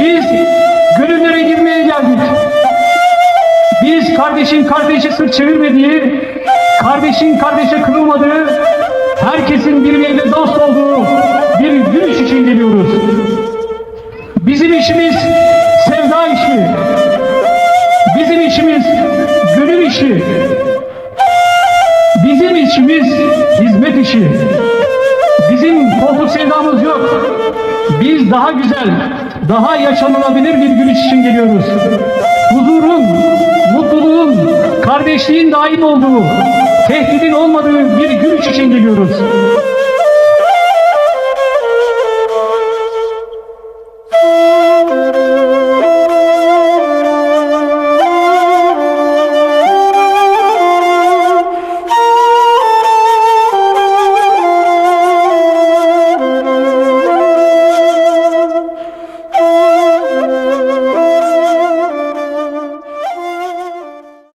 Biz gönüllere girmeye geldik. Biz kardeşin kardeşe sırt çevirmediği, kardeşin kardeşe kırılmadığı, herkesin birbiriyle dost olduğu bir yürüyüş için geliyoruz. Bizim işimiz sevda işi. Bizim işimiz gönül işi. Bizim işimiz hizmet işi. Bizim koltuk sevdamız yok. Biz daha güzel, daha yaşanılabilir bir gün için geliyoruz. Huzurun, mutluluğun, kardeşliğin daim olduğu, tehdidin olmadığı bir gün için geliyoruz.